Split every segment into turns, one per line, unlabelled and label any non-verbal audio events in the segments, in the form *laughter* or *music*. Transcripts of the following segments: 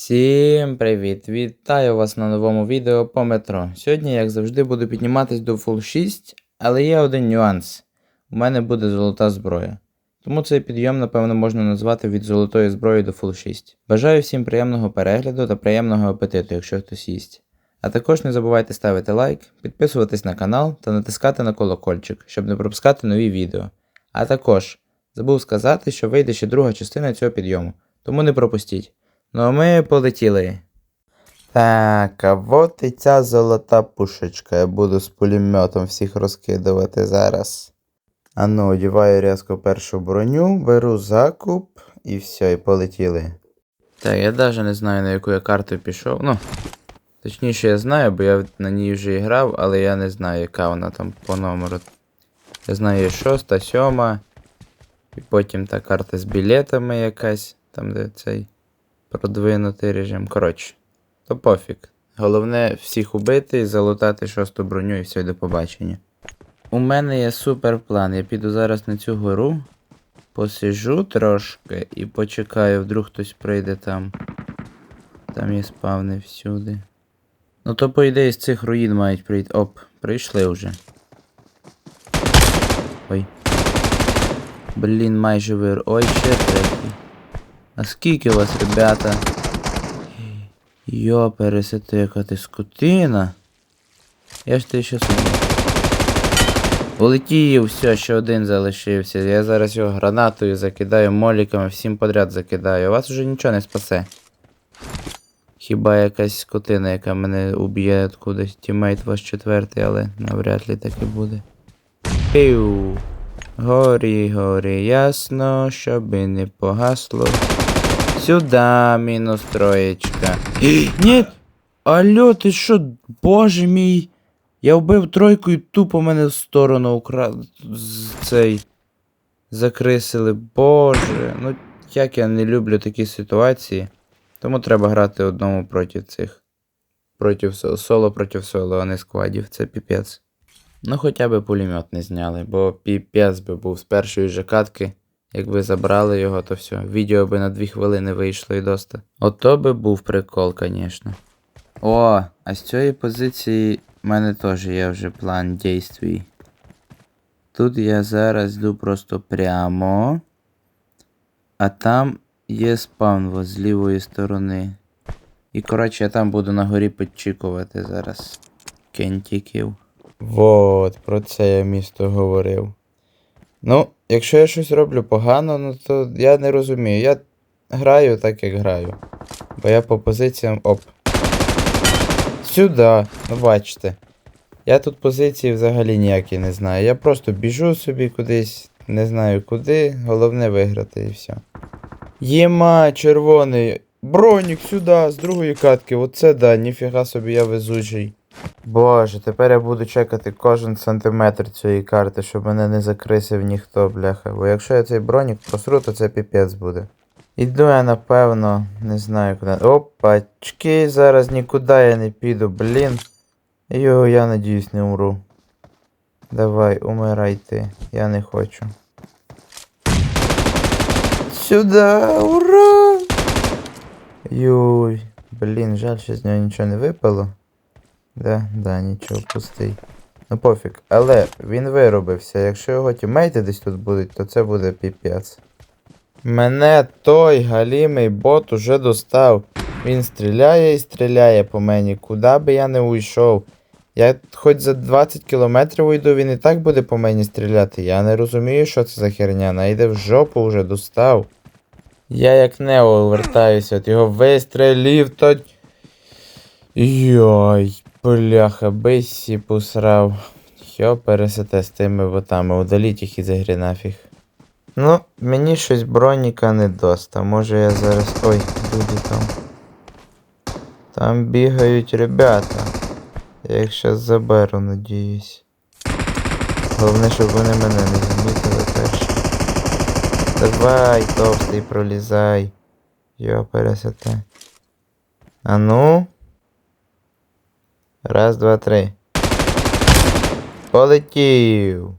Всім привіт! Вітаю вас на новому відео по метро. Сьогодні, як завжди, буду підніматись до Full 6, але є один нюанс. У мене буде золота зброя. Тому цей підйом, напевно, можна назвати від золотої зброї до Full 6. Бажаю всім приємного перегляду та приємного апетиту, якщо хтось їсть. А також не забувайте ставити лайк, підписуватись на канал та натискати на колокольчик, щоб не пропускати нові відео. А також забув сказати, що вийде ще друга частина цього підйому, тому не пропустіть. Ну а ми полетіли. Так, а от і ця золота пушечка. Я буду з пулеметом всіх розкидувати зараз. Ану, одіваю різко першу броню, беру закуп і все, і полетіли. Так, я навіть не знаю, на яку я карту пішов. Ну, точніше, я знаю, бо я на ній вже і грав, але я не знаю, яка вона там по номеру. Я знаю, шоста, сьома. І потім та карта з білетами якась, там де цей продвинутий режим. Коротше, то пофіг. Головне всіх убити, залутати шосту броню і все, до побачення. У мене є супер план. Я піду зараз на цю гору, посижу трошки і почекаю, вдруг хтось прийде там. Там є спавни всюди. Ну то по ідеї з цих руїн мають прийти. Оп, прийшли вже. Ой. Блін, майже вир. Ой, ще третій. А скільки вас, ребята? Йо, пересити, яка ти скотина. Я ж ти ще сумний. Улетів, все, ще один залишився. Я зараз його гранатою закидаю, моліками, всім подряд закидаю. Вас уже нічого не спасе. Хіба якась скотина, яка мене уб'є откудись. Тімейт ваш четвертий, але навряд ли так і буде. Піу. Горі, горі, ясно, щоби не погасло. Сюда, мінус троєчка. *gasps* Ні! Алло, ти що, боже мій? Я вбив тройку і тупо мене в сторону укра... цей. Закрисили. Боже. Ну як я не люблю такі ситуації. Тому треба грати одному проти цих. Проти соло, соло проти соло, а не складів. Це піпець. Ну хоча б пулемет не зняли, бо піпець би був з першої же катки. Якби забрали його, то все. Відео би на дві хвилини вийшло і доста. Ото би був прикол, звісно. О, а з цієї позиції в мене теж є вже план дійствій. Тут я зараз йду просто прямо. А там є спавн з лівої сторони. І коротше, я там буду на горі підчікувати зараз. Кентіків. Вот, про це я місто говорив. Ну, якщо я щось роблю погано, ну то я не розумію. Я граю так, як граю. Бо я по позиціям. Оп. Сюди, ну бачите. Я тут позиції взагалі ніякі не знаю. Я просто біжу собі кудись, не знаю куди. Головне виграти і все. Єма, червоний. Бронік сюди, з другої катки. Оце да, ніфіга собі я везучий. Боже, тепер я буду чекати кожен сантиметр цієї карти, щоб мене не закрисив ніхто, бляха. Бо якщо я цей бронік просру, то це піпець буде. Іду я, напевно, не знаю куди. Опачки, зараз нікуди я не піду, блін. Його, я надіюсь, не умру. Давай, умирай ти. Я не хочу. Сюда, ура! Юй, блін, жаль, що з нього нічого не випало. Да, да, нічого, пустий. Ну пофіг. Але він виробився. Якщо його тімейти десь тут будуть, то це буде піпець. Мене той галімий бот уже достав. Він стріляє і стріляє по мені. Куди би я не уйшов. Я хоч за 20 кілометрів уйду, він і так буде по мені стріляти. Я не розумію, що це за херня. Найде в жопу вже достав. Я як Нео вертаюся, от його вистрелів, то. Йой, бляха, бисі посрав. Йо, пересете з тими ботами, удаліть їх із ігри нафіг. Ну, мені щось броніка не доста. Може я зараз. Ой, люди там. Там бігають ребята. Я їх щас заберу, надіюсь. Головне, щоб вони мене не замітили перші. Давай, товстий, пролізай. Йо, пересете. А ну. Раз, два, три. Полетів.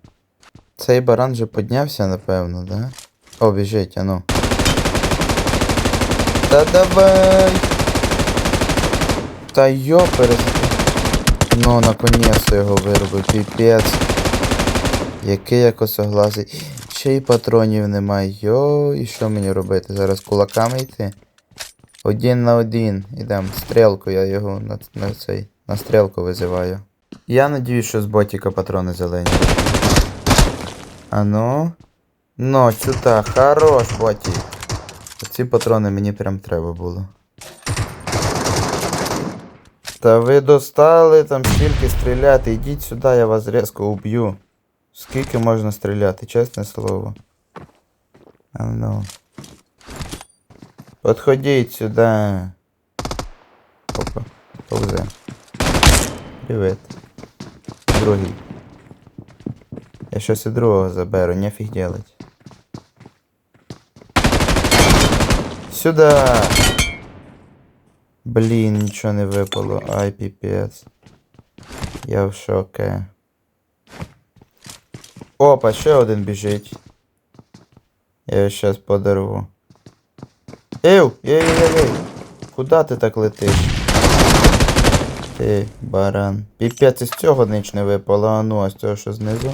Цей баран вже піднявся, напевно, да? О, біжить, ану. Та давай! Та йоперес. Ну, наконець його виробив, піпець. Який я косоглазий. Ще й патронів немає. Йо, і що мені робити? Зараз кулаками йти? Один на один. Ідем. Стрілку, я його на, на цей. На стрілку визиваю. Я надіюсь, що з ботіка патрони зелені. А ну. Ну, сюда, хорош, ботік. Ці патрони мені прям треба було. Та ви достали там стільки стріляти. Ідіть сюди, я вас різко уб'ю. Скільки можна стріляти, чесне слово. А ну. Подходіть сюди. Опа, повзе. Привіт. Другий. Я щось і другого заберу, нефіг делать. Сюда! Блін, нічого не випало. Ай, піпець. Я в шоке. Опа, ще один біжить. Я його щас подорву. Ев! Ей-ей-ей! Куда ти так летиш? Ти, баран. Піпець із цього ніч не випало, а ну, а з цього що знизу.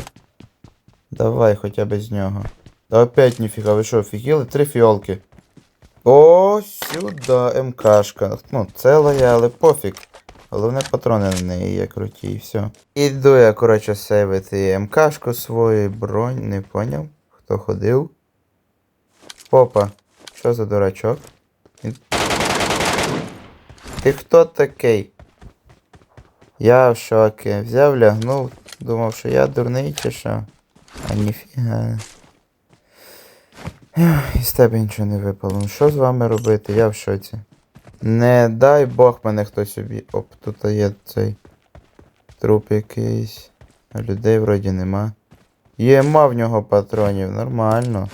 Давай хоча б з нього. Та опять ніфіга, ви що, офігіли? Три фіолки. О, сюди МКшка. Ну, ціла я, але пофіг. Головне патрони на неї є круті і все. Іду я, коротше, сейвити МКшку свою, бронь, не поняв, хто ходив. Опа, що за дурачок? Ти хто такий? Я в шокі. Взяв, лягнув, думав, що я дурний чи що. А ніфіга. Ех, Із тебе нічого не випало. Ну що з вами робити? Я в шоці. Не дай Бог мене хтось уб'є. Оп, тут є цей труп якийсь. А людей вроді нема. Єма в нього патронів, нормально.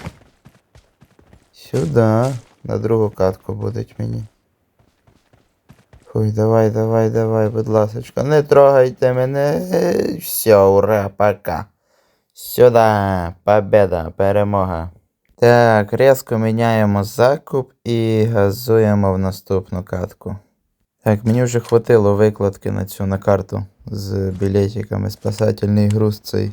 Сюди. На другу катку будуть мені. Фуй, давай, давай, давай, будь ласочка. Не трогайте мене. Все, ура, пока. Сюда, победа, перемога. Так, різко міняємо закуп і газуємо в наступну катку. Так, мені вже хватило викладки на цю на карту з білетиками. Спасательний груз цей.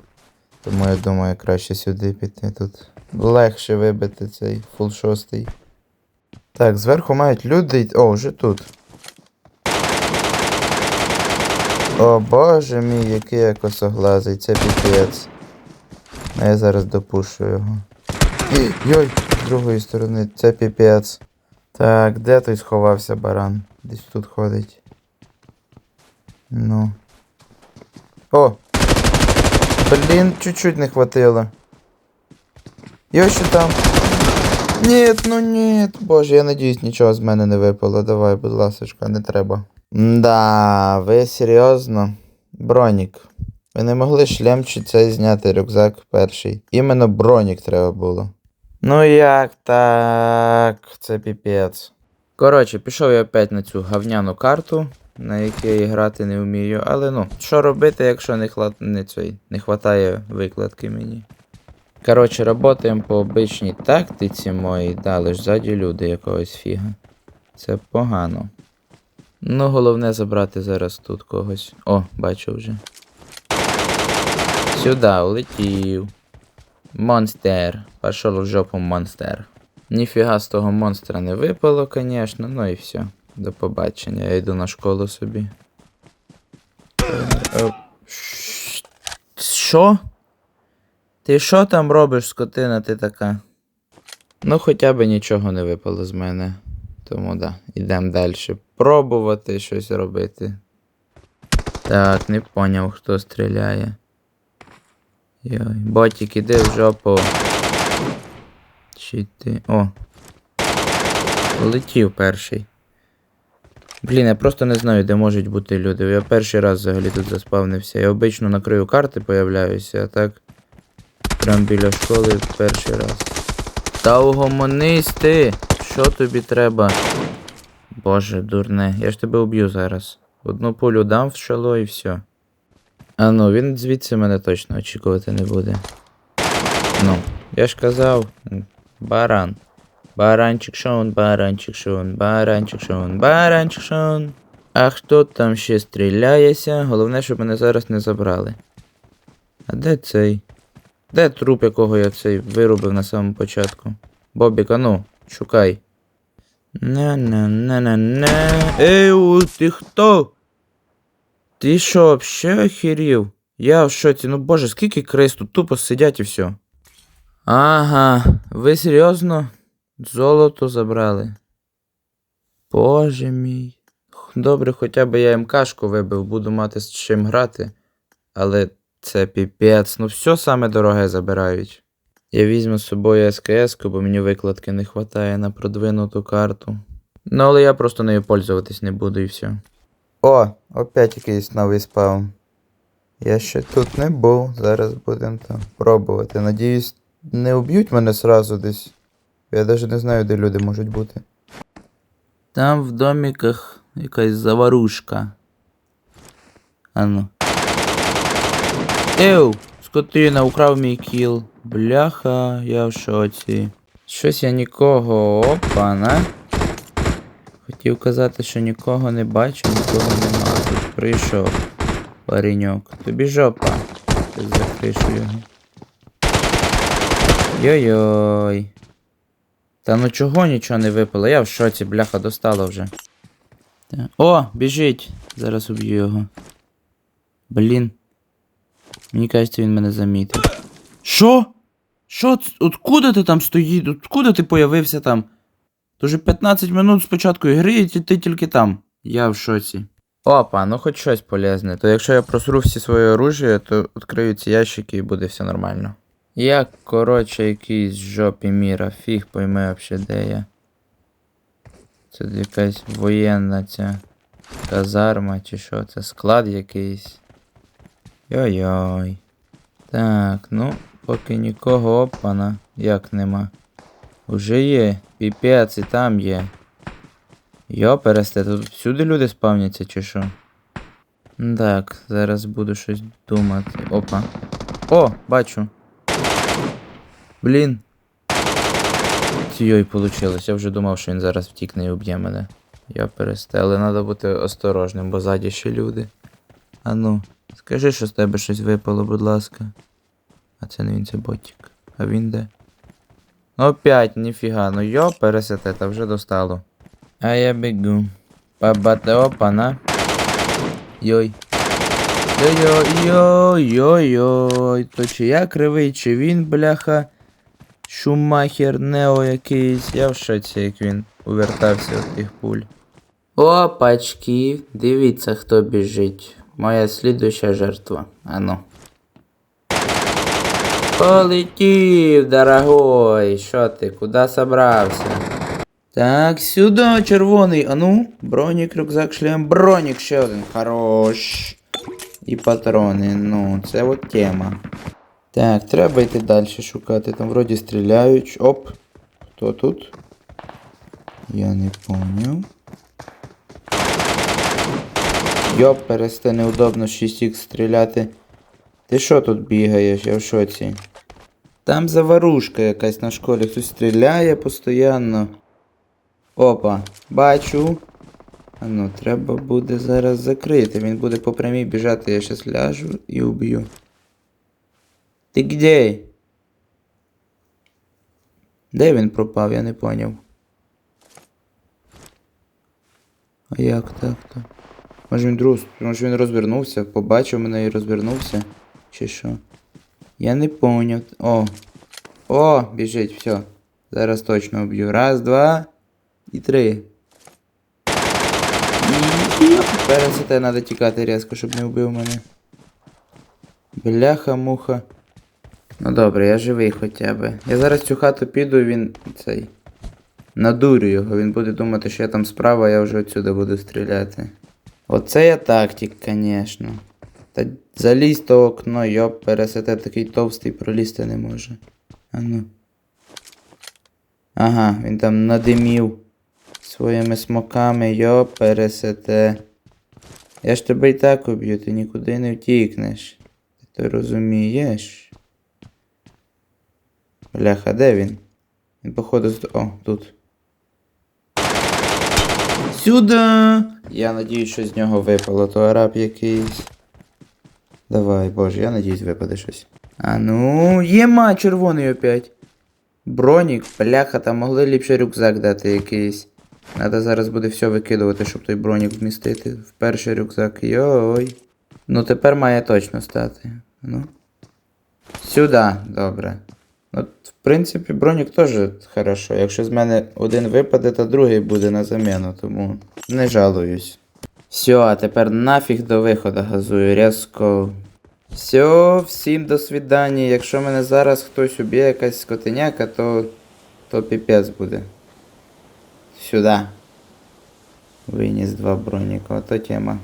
Тому я думаю, краще сюди піти. Тут легше вибити цей фул шостий. Так, зверху мають люди. О, вже тут. О боже мій, який я косоглазий, це піпець. А я зараз допушу його. Йой, з другої сторони, це піпець. Так, де той сховався баран? Десь тут ходить. Ну. О! Блін, чуть-чуть не хватило. Йой, що там? Нет, ну нет. Боже, я надіюсь, нічого з мене не випало. Давай, будь ласочка, не треба. Да, ви серйозно? Бронік. Ви не могли шлем чи цей зняти рюкзак перший. Іменно бронік треба було. Ну як так, це піпець. Коротше, пішов я опять на цю гавняну карту, на якій грати не вмію, але ну, що робити, якщо не, хла... не, цей, не хватає викладки мені. Коротше, работаємо по обичній тактиці моїй, да, лиш ззаді люди якогось фіга. Це погано. Ну, головне забрати зараз тут когось. О, бачу вже. Сюда, улетів. Монстер. Пошел в жопу монстер. Ніфіга з того монстра не випало, конечно, ну і все. До побачення. Я йду на школу собі. Е, Що? Ти що там робиш, скотина, ти така? Ну, хоча б нічого не випало з мене. Тому да, ідемо далі. Пробувати щось робити. Так, не поняв, хто стріляє. Йой, ботик, іди в жопу. Чи ти. О. Летів перший. Блін, я просто не знаю, де можуть бути люди. Я перший раз взагалі тут заспавнився. Я обично на краю карти появляюся, а так. Прям біля школи перший раз. Та угомонись ти! Що тобі треба? Боже, дурне, я ж тебе уб'ю зараз. Одну пулю дам в шало і все. А ну, він звідси мене точно очікувати не буде. Ну, я ж казав, баран. Баранчик шон, баранчик шон, баранчик шон, баранчик шон. А хто там ще стріляється? Головне, щоб мене зараз не забрали. А де цей? Де труп, якого я цей вирубив на самому початку? Бобік, а ну, шукай. Не-не-не-не-не. Ей, у, ти хто? Ти що, вообще охерів? Я в шоці, ну боже, скільки крис тут тупо сидять і все. Ага, ви серйозно? Золото забрали. Боже мій. Добре, хоча б я МКшку вибив, буду мати з чим грати. Але це піпець, ну все саме дороге забирають. Я візьму з собою СКС, бо мені викладки не вистачає на продвинуту карту. Ну, але я просто нею пользуватись не буду і все. О, опять якийсь новий спаун. Я ще тут не був, зараз будемо там пробувати. Надіюсь, не уб'ють мене сразу десь. Я навіть не знаю, де люди можуть бути. Там в доміках якась заварушка. Ану. Еу! Скотина, украв мій кіл. Бляха, я в шоці. Щось я нікого. Опа-на. Хотів казати, що нікого не бачу, нікого нема. Тут прийшов. Пареньок. Тобі жопа. Ти закришу його. Йой-йой. Та ну чого нічого не випало? Я в шоці, бляха, достало вже. О, біжить! Зараз уб'ю його. Блін. Мені кажеться, він мене замітив. Що? Що? Откуда ти там стоїш? Откуда ти появився там? То вже 15 минут спочатку ігри, і ти, тільки там. Я в шоці. Опа, ну хоч щось полезне. То якщо я просру всі своє оружие, то відкрию ці ящики і буде все нормально. Як, коротше, якийсь жопі міра, фіг пойме вообще де я. Це якась воєнна ця казарма чи що, це склад якийсь. Йой-йой. Так, ну, поки нікого опана, як нема. Уже є, піпець і там є. Йопересте, тут всюди люди спавняться чи що? Так, зараз буду щось думати. Опа. О, бачу. Блін. Йой, получилось. Я вже думав, що він зараз втікне і уб'є мене. Я пересте, але треба бути осторожним, бо ззаді ще люди. А ну, скажи, що з тебе щось випало, будь ласка. А це не він, це ботик. А він де? Ну опять, ніфіга, ну йо, пересете, та вже достало. А я бігу. Бабате опа, на. Йой. Йой-йой-йой-йой. То чи я кривий, чи він, бляха. Шумахер Нео якийсь. Я в шоці, як він увертався від тих пуль. Опачки, дивіться, хто біжить. Моя слідуща жертва. Ану. Полетів, дорогой. Що ти, куди собрався? Так, сюди, червоний. Ану, бронік, рюкзак, шлем, бронік ще один. Хорош. І патрони. Ну, це от тема. Так, треба йти далі шукати. Там вроді стріляють. Оп. Хто тут? Я не поняв. Йоп, пересте неудобно 6х стріляти. Ти що тут бігаєш? Я в шоці. Там заварушка якась на школі. Хтось стріляє постійно. Опа, бачу. А ну, треба буде зараз закрити. Він буде по прямій біжати, я щас ляжу і уб'ю. Ти где? Де він пропав, я не поняв. А як так то? Може він друг, може він розвернувся, побачив мене і розвернувся. Чи що? Я не поняв. О! О, біжить, все. Зараз точно вб'ю. Раз, два і три. Перед це треба тікати різко, щоб не вбив мене. Бляха-муха. Ну добре, я живий хоча б. Я зараз цю хату піду, він цей. Надурю його, він буде думати, що я там справа, а я вже отсюди буду стріляти. Оце я тактик, звісно. Та залізь то окно, йоп, пересете такий товстий пролізти не може. А ну. Ага, він там надимів своїми смоками, йоп, пересете. Я ж тебе і так уб'ю, ти нікуди не втікнеш. Ти розумієш? Бляха, де він? Він походу з... О, тут. Сюди! Я надіюсь, що з нього випало, то араб якийсь. Давай, боже, я надіюсь, випаде щось. А ну, єма, червоний опять. Бронік, бляха, там могли ліпше рюкзак дати якийсь. Надо зараз буде все викидувати, щоб той бронік вмістити. В перший рюкзак. Йой. Ну тепер має точно стати. Ну. Сюди, добре. Ну, в принципі, бронік теж хорошо. Якщо з мене один випаде, то другий буде на заміну, тому не жалуюсь. Все, а тепер нафіг до виходу газую, різко. Все, всім до свидання. Якщо мене зараз хтось уб'є, якась скотиняка, то. то піпець буде. Сюди. Виніс два броніка, ото тема.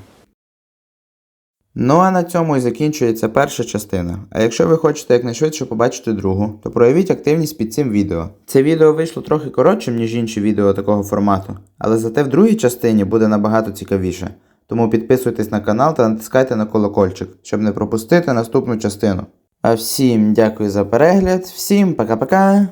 Ну а на цьому і закінчується перша частина. А якщо ви хочете якнайшвидше побачити другу, то проявіть активність під цим відео. Це відео вийшло трохи коротшим, ніж інші відео такого формату, але зате в другій частині буде набагато цікавіше. Тому підписуйтесь на канал та натискайте на колокольчик, щоб не пропустити наступну частину. А всім дякую за перегляд, всім пока-пока!